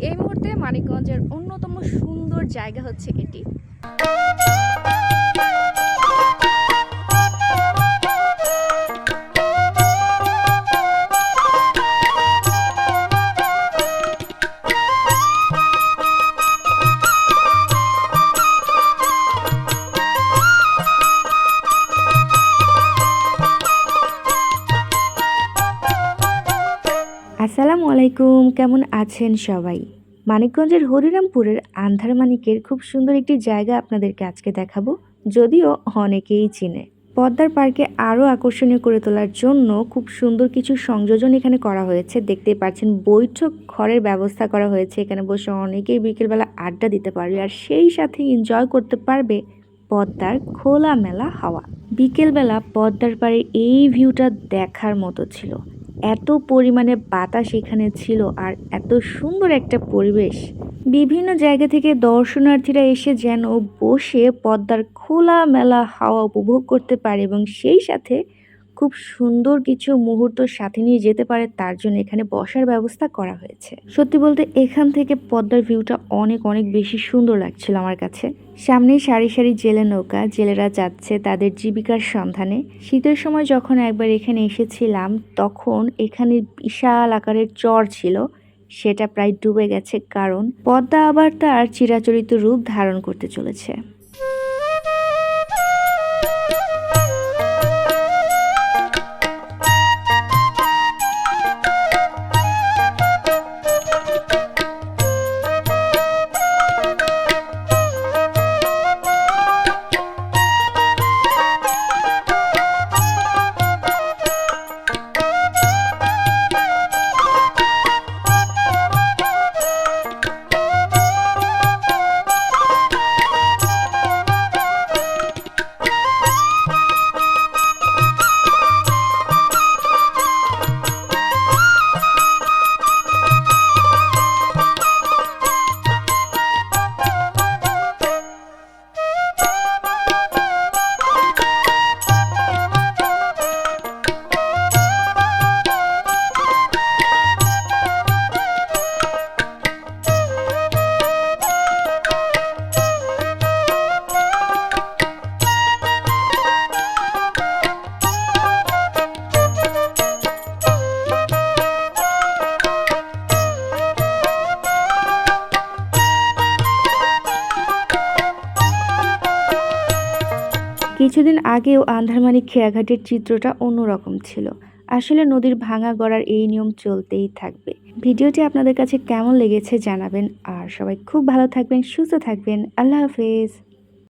এই মুহূর্তে মানিকগঞ্জের অন্যতম সুন্দর জায়গা হচ্ছে এটি। আসসালামু আলাইকুম কেমন আছেন সবাই? মানিকগঞ্জের হরিরামপুরের আন্ধারমানিকের খুব সুন্দর একটি জায়গা আপনাদেরকে আজকে দেখাবো, যদিও অনেকেই চিনে। পদ্মার পার্কে আরও আকর্ষণীয় করে তোলার জন্য খুব সুন্দর কিছু সংযোজন এখানে করা হয়েছে। দেখতেই পাচ্ছেন, বৈঠক ঘরের ব্যবস্থা করা হয়েছে। এখানে বসে অনেকেই বিকেলবেলা আড্ডা দিতে পারবে আর সেই সাথে এনজয় করতে পারবে পদ্মার খোলামেলা হাওয়া। বিকেলবেলা পদ্মার পাড়ে এই ভিউটা দেখার মতো ছিল। এত পরিমাণে বাতাস এখানে ছিল আর এত সুন্দর একটা পরিবেশ। বিভিন্ন জায়গা থেকে দর্শনার্থীরা এসে যেন বসে পদ্মার খোলা মেলা হাওয়া উপভোগ করতে পারে এবং সেই সাথে খুব সুন্দর কিছু মুহূর্ত সাথে নিয়ে যেতে পারে, তার জন্য এখানে বসার ব্যবস্থা করা হয়েছে। সত্যি বলতে এখান থেকে পদ্মার ভিউটা অনেক অনেক বেশি সুন্দর লাগছিল আমার কাছে। সামনেই সারি সারি জেলে নৌকা, জেলেরা যাচ্ছে তাদের জীবিকার সন্ধানে। শীতের সময় যখন একবার এখানে এসেছিলাম, তখন এখানে বিশাল আকারের চর ছিল, সেটা প্রায় ডুবে গেছে, কারণ পদ্মা আবার তার চিরাচরিত রূপ ধারণ করতে চলেছে। কিছুদিন আগেও আন্ধারমানিক খেয়াঘাটের চিত্রটা অন্যরকম ছিল। আসলে নদীর ভাঙা গড়ার এই নিয়ম চলতেই থাকবে। ভিডিওটি আপনাদের কাছে কেমন লেগেছে জানাবেন। আর সবাই খুব ভালো থাকবেন, সুস্থ থাকবেন। আল্লাহ হাফেজ।